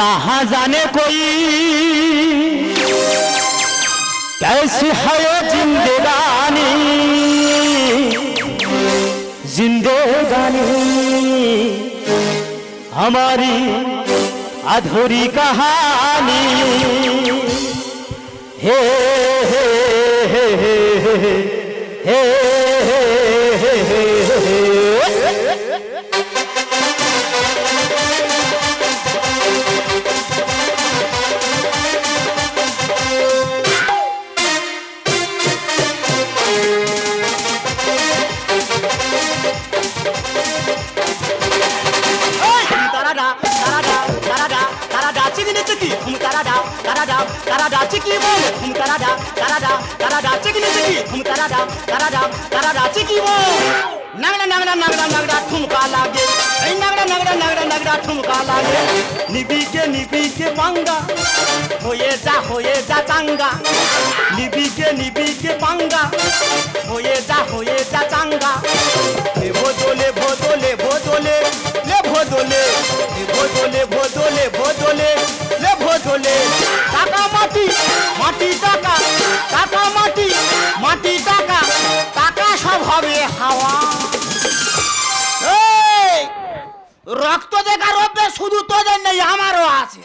ना जाने कोई। कैसी है जिंदगानी? जिंदगानी। हमारी अधूरी कहानी। हे हे हे हे हे हे हे। karada chiki bol hum karada karada karada chiki chiki hum karada karada karada chiki bol nagda nagda nagda nagda thumka lage ei nagda nagda nagda nagda thumka lage nibike nibike panga hoye ja hoye ja tanga nibike nibike panga hoye ja hoye ja tanga levo dole vodole vodole levo dole levo dole vodole vodole শুধু তোদের নেই, আমারও আছে।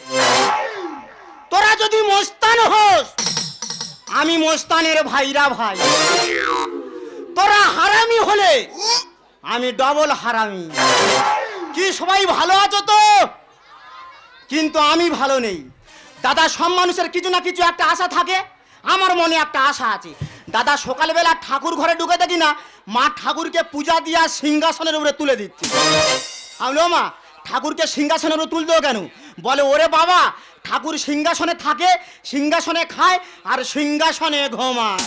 তোরা যদি মোস্তান হোস, আমি মোস্তানের ভাইরা ভাই। তোরা হারামি হলে, আমি ডবল হারামি। কি, সবাই ভালো আছো তো? কিন্তু আমি ভালো নেই। দাদা, সব মানুষের কিছু না কিছু একটা আশা থাকে। আমার মনে একটা আশা আছে। দাদা, সকালবেলা ঠাকুর ঘরে ঢুকে দেখি না, মা ঠাকুরকে পূজা দিয়া সিংহাসনের উপরে তুলে দিচ্ছে। আমি মা ঠাকুরকে সিংহাসনের উপরে তুলতেও কেন? বলে, ওরে বাবা, ঠাকুর সিংহাসনে থাকে, সিংহাসনে খায় আর সিংহাসনে ঘুমায়।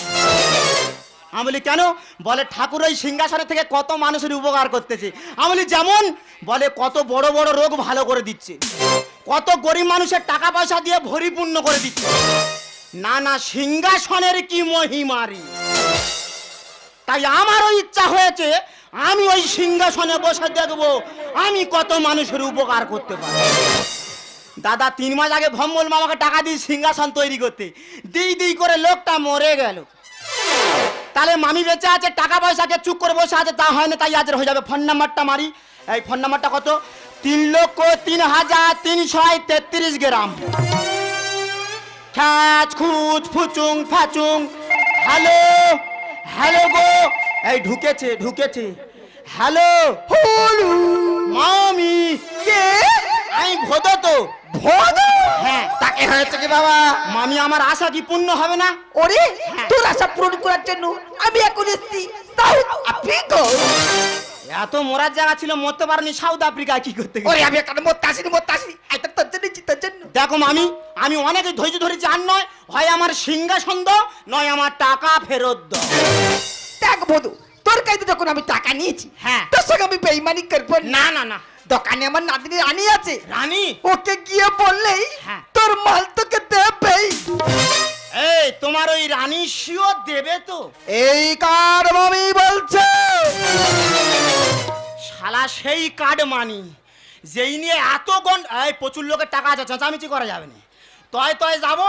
আমি বলি, কেন? বলে, ঠাকুর ওই সিংহাসনে থেকে কত মানুষের উপকার করতেছে। আমি বলি, যেমন? বলে, কত বড় বড় রোগ ভালো করে দিচ্ছে। কত গরিব মানুষের টাকা পয়সা দিয়ে ভরিপূর্ণ করে দিচ্ছে। না না সিংহাসনের কি মহিমারি? তাই আমারও ইচ্ছা হয়েছে আমি ওই সিংহাসনে বসে দেখব আমি কত মানুষের উপকার করতে পারি। দাদা, তিন মাস আগে ভম্বল মামাকে টাকা দিয়ে সিংহাসন তৈরি করতে। দিই দিই করে লোকটা মরে গেল। তাহলে মামি বেঁচে আছে, টাকা পয়সাকে চুপ করে বসে আছে, তা হয় না, তাই আজের হয়ে যাবে। ফোন নাম্বারটা মারি। এই ফোন নাম্বারটা কত? তিন লক্ষ তিন হাজার তিনশো তেত্রিশ গ্রাম। খ্যাচ, খুচ, ফুচুং, ফাচুং। হ্যালো! হ্যালো গো। এই ঢুকেছে ঢুকেছে। হ্যালো। হলু। মামি। কে? আমি ভোদা তো। ভোদা? হ্যাঁ তাকে হয়েছে কি বাবা? মামি আমার আশা কি পূর্ণ হবে না? ওরে তোর আশা পূরণ করার জন্য আমি এখন এসেছি। সাউথ আফ্রিকা এত মরার জায়গা ছিল মরতে পারেনি সাউথ আফ্রিকা কি করতে ওরে আমি এখানে মরতে আসিনি মরতে আসিনি এটা তোর জন্য তোর জন্য। দেখো মামি আমি অনেক ধৈর্য ধরেছি আর নয় হয় আমার সিংহাসন দাও নয় আমার টাকা ফেরত দাও। দেখ বধু তোর কাছে যখন আমি টাকা নিয়েছি হ্যাঁ। তোর সঙ্গে আমি বেইমানি করব না। না না দোকানে আমার নাতনি রানী আছে। রানী? ওকে গিয়ে বললেই হ্যাঁ। তোর মাল তোকে দেবেই এই তোমার ওই রানী শিও দেবে তো? এই কার মামি সেই কার্ড মানি, যেই নিয়ে এত গন এই প্রচুর লোকের টাকা আছে, চাঁচামিচি করা যাবে না। তয় তয় যাব,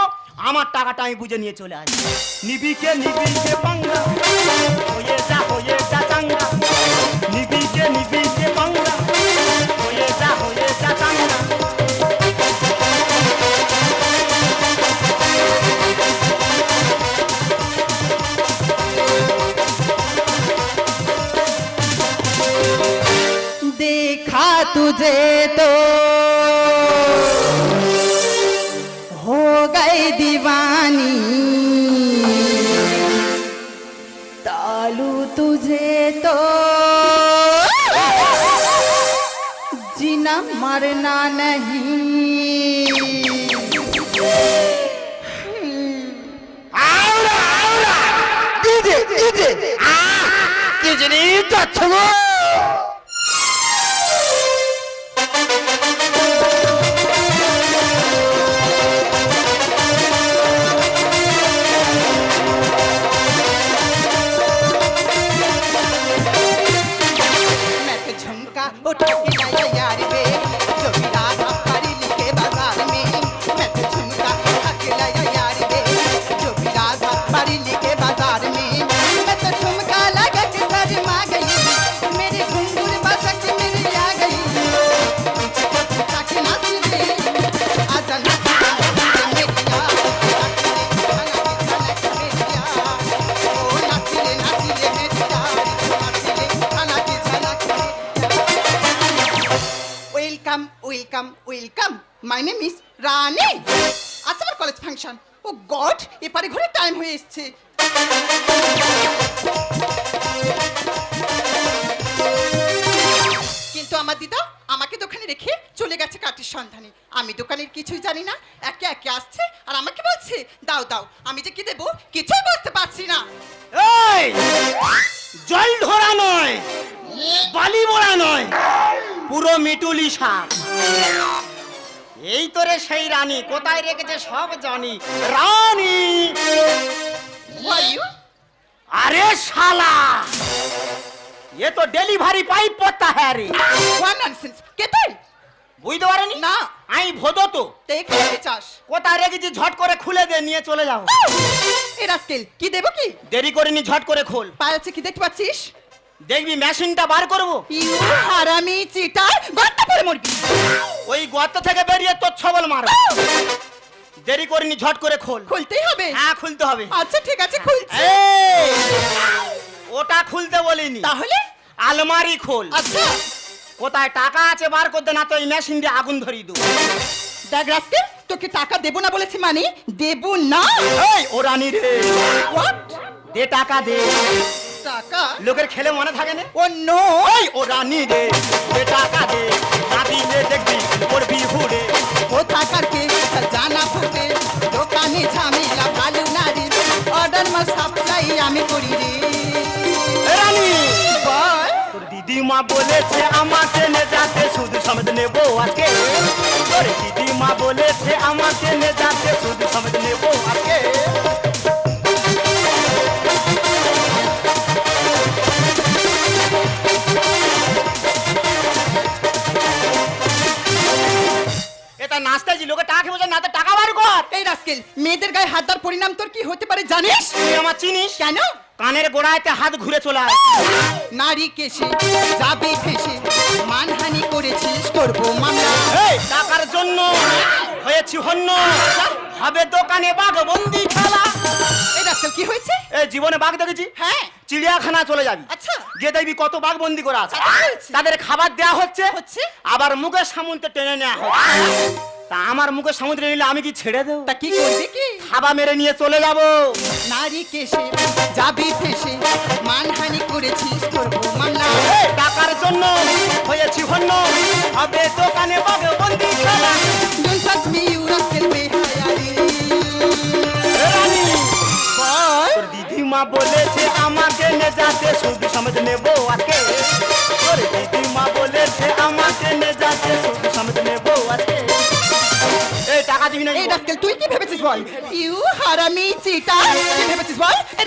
আমার টাকাটা আমি বুঝে নিয়ে চলে আসি নিবিকে নিবিকে বাংলা হয়ে যা হয়ে যা চাঙ্গা। নিবিকে নিবিকে পাঙ্গা। देखा तुझे तो हो गई दीवानी तालू तुझे तो जीना मरना नहीं आओ आओ दीजिए दीजिए आ किजनी तो মাই নেম ইজ রানী আচ্ছা আমার কলেজ ফাংশন ও গড এপারে ঘরে টাইম হয়ে এসছে কিন্তু আমার দিদা আমাকে দোকানে রেখে চলে গেছে কাঠের সন্ধানে আমি দোকানের কিছুই জানি না একে একে আসছে আর আমাকে বলছে দাও দাও আমি যে কি দেবো কিছুই বুঝতে পারছি না জল ধরা নয়, বালি মোড়া নয়, পুরো মিটুলি শাক এই তোরে সেই রানী কোথায় রেখেছে সব জানি রানী? আরে শালা এ তো ডেলিভারি পাইপ পড়তা হ্যাঁ রে What nonsense? কে তুই? বুঝতে পারেনি না। আমি ভোদ তো খেতে চাস? কোথায় রেখেছি ঝট করে খুলে দে নিয়ে চলে যাও এ রাস্কেল, কি দেবো কি? দেরি করিনি ঝট করে খোল পায়ে আছে কি দেখতে পাচ্ছিস? দেখবি মেশিনটা বার করব। ইউ হারামি চিটার গর্ত পরে মরবি। ওই গর্ত থেকে বেরিয়ে তোর ছবল মার। দেরি করিনি ঝট করে খোল। খুলতেই হবে? হ্যাঁ খুলতে হবে। আচ্ছা ঠিক আছে খুলছি। এই, ওটা খুলতে বলিনি। তাহলে? আলমারি খোল। আচ্ছা। কোথায় টাকা আছে বার করতে না তো এই মেশিন দিয়ে আগুন ধরিয়ে দেবো দেখ রাস্কেল তোকে টাকা দেবো না বলেছি মানে দেবো না। এই ও রানী রে। দে টাকা দে। টাকা। লোকের খেলে মনে থাকে না? Oh no. ওই ও রানী রে দে টাকা দে না দিলে দেখবি করবি ঘুরে ও থাকার কে জানা ফুটে দোকানে ঝামেলা ভালো না রে অর্ডার মা সাপ্লাই আমি করি রে। রানী! দিদিমা বলেছে আমাকে নে যাতে শুধু সমেত নেব আজকে তোর দিদিমা বলেছে আমাকে নে যাতে শুধু সমেত নেব আজকে এটা নাচতেছি লোকে টাকা খেয়ে না তো টাকা বার কর এই রাস্কেল মেয়েদের গায়ে হাত দেওয়ার পরিণাম তোর কি হতে পারে জানিস? তুই আমার চিনিস? কেন? কানের গোড়ায়তে হাত ঘুরে চলে নারী কেসে যাবে ফেসে মানহানি করেছিস করব মামলা। টাকার জন্য হয়েছি হন্য। হবে দোকানে বাঘ বন্দি খেলা। এই কি হয়েছে? জীবনে বাঘ দেখেছি? হ্যাঁ। চিড়িয়াখানা চলে যাবি। আচ্ছা। গিয়ে দেখবি কত বাঘ বন্দি করা আছে। আচ্ছা, তাদের খাবার দেওয়া হচ্ছে। হচ্ছে? আবার মুখের সামুদ্রে টেনে নেওয়া হচ্ছে। তা আমার মুখের সমুদ্রে নিলে আমি কি ছেড়ে দেবো? তা কি করবি কি? খাবা মেরে নিয়ে চলে যাব। নারী কেসে যাবি ফেসে। মানহানি করেছিস করব এই টাকার জন্য হয়েছি হন্য হবে দোকানে বাঘ বন্দি খেলা তোর দিদিমা বলেছে আমাকে নে যাতে শুধু সমেত নেব আজকে। তোর দিদিমা বলেছে আমাকে নে যাতে শুধু সমেত নেব আজকে। এই টাকা দিবি না এই রাস্কেল তুই কি ভেবেছিস বল? ইউ হারামি চিটা কি ভেবেছিস বল? এই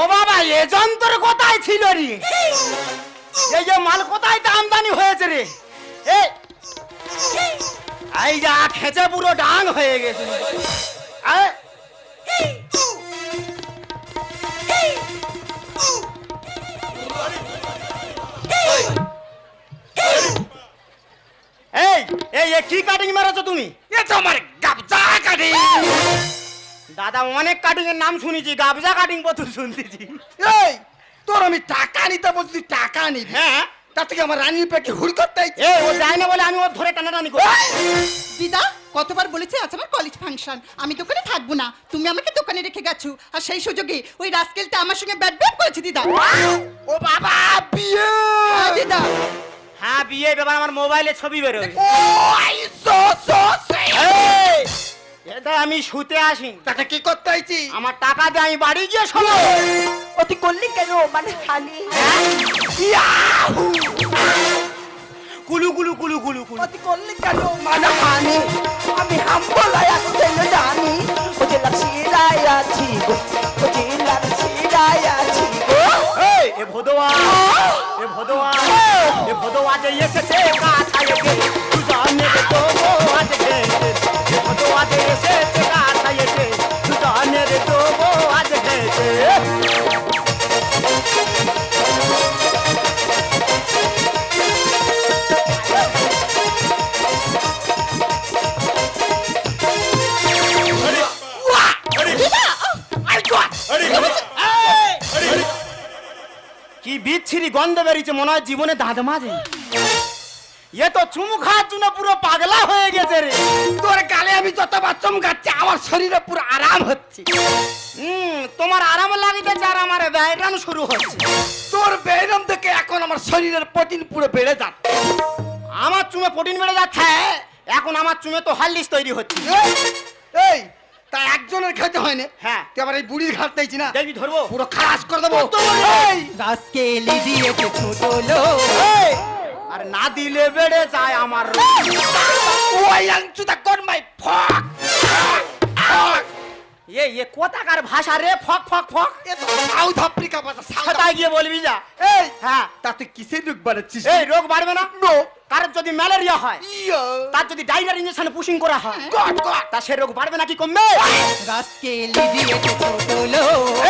ও বাবা, এ যন্ত্র কোথায় ছিল রে? এই যে মাল কোথায় তো আমদানি হয়েছে রে? এই যা খেচে পুরো ডাং হয়ে গেছে। এই এই কি কাটিং মেরেছো তুমি? এ তো আমার গাবজা কাটি। দাদা অনেক কাটিং এর নাম শুনেছি গাবজা কাটিং প্রথম শুনতেছি। এই তোর আমি টাকা নিতে বলছি তুই টাকা নিবি হ্যাঁ। তার থেকে আমার রানীর পেটে হুড় করতে এ ও যায় না বলে আমি ওর ধরে টানাটানি করি দিদা কতবার বলেছি আজ আমার কলেজ ফাংশন আমি দোকানে থাকব না। তুমি আমাকে দোকানে রেখে গেছো। আর সেই সুযোগে ওই রাস্কেলটা আমার সঙ্গে ব্যাট ব্যাট করেছে দিদা ও বাবা বিয়ে! হ্যাঁ, দিদা হ্যাঁ বিয়ে ব্যাপার আমার মোবাইলে ছবি বেরোয়। ও আই সো সো সেই এই, এটা আমি শুতে আসি তাতে কি করতে হয়েছি আমার টাকা দিয়ে আমি বাড়ি গিয়ে শোনো ও তুই করলি কেন? মানে খালি। কুলু কুলু কুলু কুলু কুলু। ও তুই করলি কেন? মানে হানি আমি হাম্বলাই আসতে জানি? ও যে লাক্সিরাই আছি গো। ও যে লাক্সিরাই আছি গো। এ ভদোয়া এ ভদোয়া এ ভদোয়া যে এসেছে কাছা এসে দুজনে রে দেবো কি বিচ্ছিরি গন্ধ বেরিয়েছে মনে হয় জীবনে দাঁত মাঝে এ তো চুমু খাওয়ার জন্য পুরো পাগলা হয়ে গেছে রে তোর গালে আমি যতবার চমকাচ্ছি আমার শরীরে পুরো আরাম হচ্ছে হুম তোমার আরাম লাগিতেছে আর আমার ব্যায়াম শুরু হচ্ছে তোর বেরম থেকে এখন আমার শরীরের প্রোটিন পুরো বেড়ে যাচ্ছে আমার চুমে প্রোটিন বেড়ে যাচ্ছে এখন আমার চুমে তো হাল্লিস তৈরি হচ্ছে এই, তা একজনের খেতে হয় না হ্যাঁ। তুই আবার এই বুড়ির ঘাট দিয়েছি না দেখবি ধরবো পুরো খালাস করে দেবো? রাস্কেলি দিয়েছে ছোট লোক এই, আর না দিলে বেড়ে যায় আমার। ওই মাই? ফক ফক। এ এ কোথাকার ভাষা রে? ফক ফক ফক। এ তো সাউথ আফ্রিকা ভাষা সাউথ গিয়ে বলবি যা? এই হ্যাঁ। তা তুই কিসের রোগ বাড়াচ্ছিস? এই রোগ বাড়বে না? নো কারোর যদি ম্যালেরিয়া হয় তার যদি ডাইরিয়ার ইঞ্জেকশন পুশিং করা হয় তা সে রোগ বাড়বে নাকি কমবে?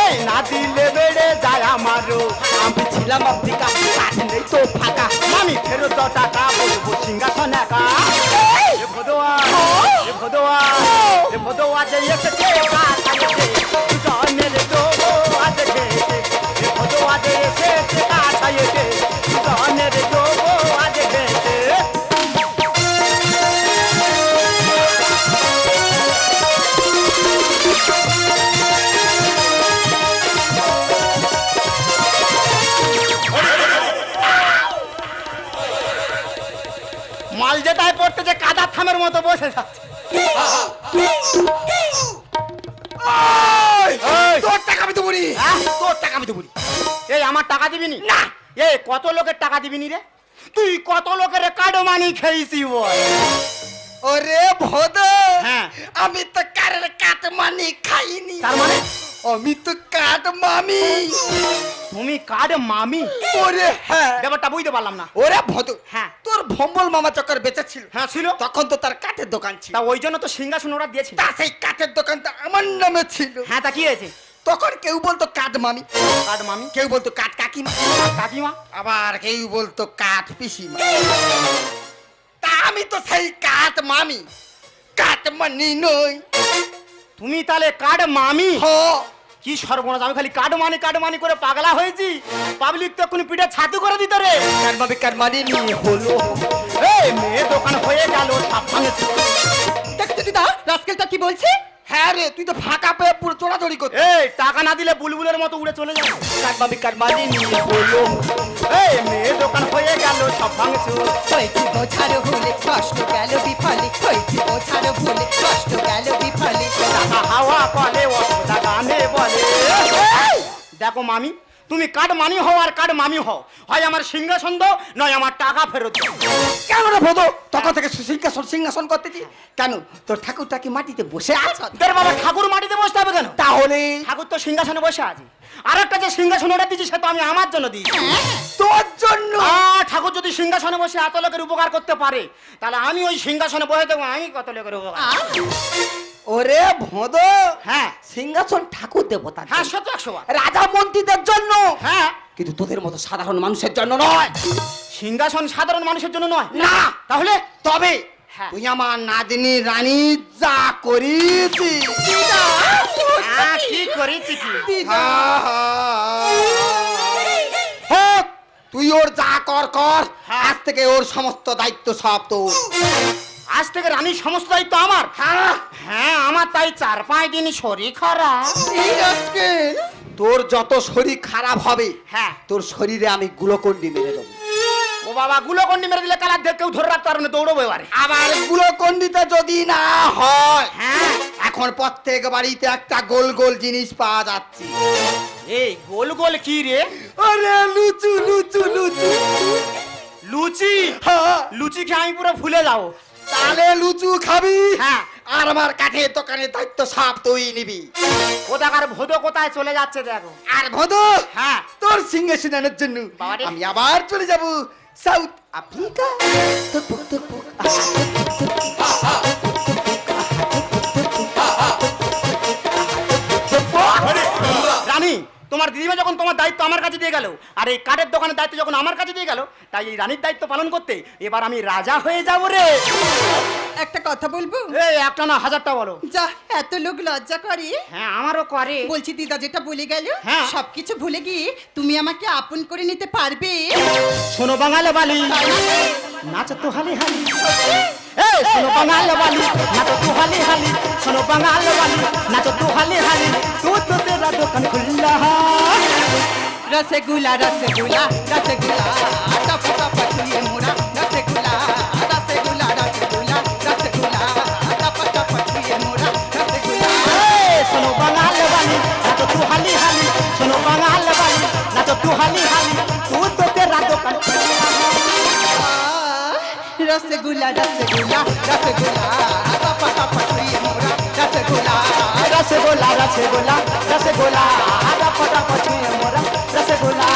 এই না দিলে বেড়ে যায় আমার রোগ আমি ছিলাম আফ্রিকা কাজ নেই তো ফাঁকা। আমি ফেরত টাকা বলব সিংহাসন একা। ভদোয়া ভদোয়া যে এসেছে ভদোয়া যে এসেছে মাল পড়তে যে কাদার থামের মতো বসে যাচ্ছে এই! তোর টাকা আমি দেবো হ্যাঁ? তোর টাকা আমি দেবো এই আমার টাকা দিবি নি না এই কত লোকের টাকা দিবি নি রে তুই কত লোকের কার্ড মানি খেয়েছি বল ওরে ভদ হ্যাঁ। আমি তো কারের কাট মানি খাইনি তার মানে? আমি তো কাট মামি? তুমি কার্ড মামি? ওরে হ্যাঁ। ব্যাপারটা বুঝতে পারলাম না। ওরে ভদ হ্যাঁ। তোর ভম্বল মামা চক্কর বেঁচে ছিল হ্যাঁ ছিল। তখন তো তার কাঠের দোকান ছিল। তা ওই জন্য তো সিংহাসন ওরা দিয়েছিল। তা সেই কাঠের দোকানটা আমার নামে ছিল। হ্যাঁ তা কি হয়েছে? তখন কেউ বলতো কাঠ মামি। কার্ড মামি? কেউ বলতো কাঠ কাকিমা। কাকিমা? আবার কেউ বলতো কাঠ পিসিমা। তা আমি তো সেই কাঠ মামি। কাঠ মানি নই। তুমি তাহলে কার্ড মামি? হ। কি সর্বনাশ? আমি খালি কাটমানি মানি কার্ড মানি করে পাগলা হয়েছি। পাবলিক তো এখন পিঠে ছাতু করে দিত রে। কাঠ কাটমানি নিয়ে মানি হলো। এই মেয়ে দোকান হয়ে গেল সব ভাঙেছে দেখছ দিদা রাস্কেলটা কি বলছে? হ্যাঁ রে তুই তো ফাঁকা পেয়ে পুরো চোরাচড়ি করতে এই টাকা না দিলে বুলবুলের মতো উড়ে চলে যাবে। কাঠ মামি কাঠ মানি নি হলো এই মেয়ে দোকান হয়ে গেল সব ভাঙেছে। হয়েছে বোঝারও ভুলে কষ্ট গেল বিফলে হয়েছে বোঝারও ভুলে কষ্ট গেল বিফলে। টাকা হাওয়া বলে অসুবিধা গানে বলে। দেখো মামি তুমি কাঠ মানি হও আর কার মামি হও। হয় আমার সিংহাসন দাও নয় আমার টাকা ফেরত দাও। কেন রে ভদ? তখন থেকে সিংহাসন সিংহাসন করতেছি। কেন? তোর ঠাকুরটা কি মাটিতে বসে আছে? তোর বাবা ঠাকুর মাটিতে বসতে হবে কেন? তাহলে ঠাকুর তো সিংহাসনে বসে আছে। আর একটা যে সিংহাসন ওটা দিয়েছি সে তো আমি আমার জন্য দিয়েছি। তোর জন্য? আহ, ঠাকুর যদি সিংহাসনে বসে এত লোকের উপকার করতে পারে তাহলে আমি ওই সিংহাসনে বসে দেবো আমি কত লোকের উপকার ওরে ভদ হ্যাঁ। সিংহাসন ঠাকুর দেবতা হ্যাঁ সে তো একশো বার। রাজা মন্ত্রীদের জন্য। হ্যাঁ। কিন্তু তোদের মতো সাধারণ মানুষের জন্য নয়। সিংহাসন সাধারণ মানুষের জন্য নয়? না। তাহলে? তবে হ্যাঁ। তুই আমার নাদিনী রানী যা করিছি কি করেছি কি? হোক, তুই ওর যা কর কর। আজ থেকে ওর সমস্ত দায়িত্ব সব তোর। আজ থেকে রানীর সমস্ত দায়িত্ব আমার। হ্যাঁ আমার তাই চার পাঁচ দিন শরীর খারাপ। তোর যত শরীর খারাপ হবে হ্যাঁ। তোর শরীরে আমি গ্লুকন্ডি মেরে দেবো। বাবা গুলোকন্ডি মেরে দিলে কালার কেউ ধরে রাখতে পারবে না দৌড়বো এবারে। আবার গ্লুকন্ডিতে যদি না হয় হ্যাঁ। এখন প্রত্যেক বাড়িতে একটা গোল গোল জিনিস পাওয়া যাচ্ছে। এই গোল গোল কি রে? আরে লুচু লুচু লুচু। লুচি? হ্যাঁ। লুচি খেয়ে আমি পুরো ফুলে যাব। তাহলে লুচু খাবি হ্যাঁ। আর আমার কাঠের দোকানে দায়িত্ব সব তুই নিবি। কোথাকার ভোদো কোথায় চলে যাচ্ছে দেখো। আর ভদু হ্যাঁ। তোর সিংহাসনের জন্য। আমি আবার চলে যাব। সাউথ আফ্রিকা তোমার দিদিমা যখন তোমার দায়িত্ব আমার কাছে দিয়ে গেল আর এই কাঠের দোকানের দায়িত্ব যখন আমার কাছে দিয়ে গেল তাই এই রানীর দায়িত্ব পালন করতে এবার আমি রাজা হয়ে যাব রে। একটা কথা বলব? এই একটা না হাজারটা বলো। যা এত লোক লজ্জা করে। হ্যাঁ আমারও করে। বলছি দিদা যেটা বলে গেল হ্যাঁ। সবকিছু ভুলে গিয়ে তুমি আমাকে আপন করে নিতে পারবে। শোনো বাঙালি বালি নাচ তো হালি হালি। এই শোনো বাঙালি বালি নাচ তো হালি হালি। শোনো বাঙালি বালি নাচ তো হালি হালি। তু তো তেরা দোকান খুল্লা রসগুলা রসগুলা রসগুলা টপ টপ ছুঁয়ে মোরা রসগুলা রসগুলা রসগুলা রসগুলা টপ টপ ছুঁয়ে মোরা রসগুলা এই শোনো বাঙালি বালি নাচ তো হালি হালি শোনো বাঙালি বালি নাচ তো হালি হালি তু তো তেরা দোকান খুল্লা রসগুলা রসগুলা রসগুলা रसगोला रसगोला रसगोला फटाफट मोरा रसगोला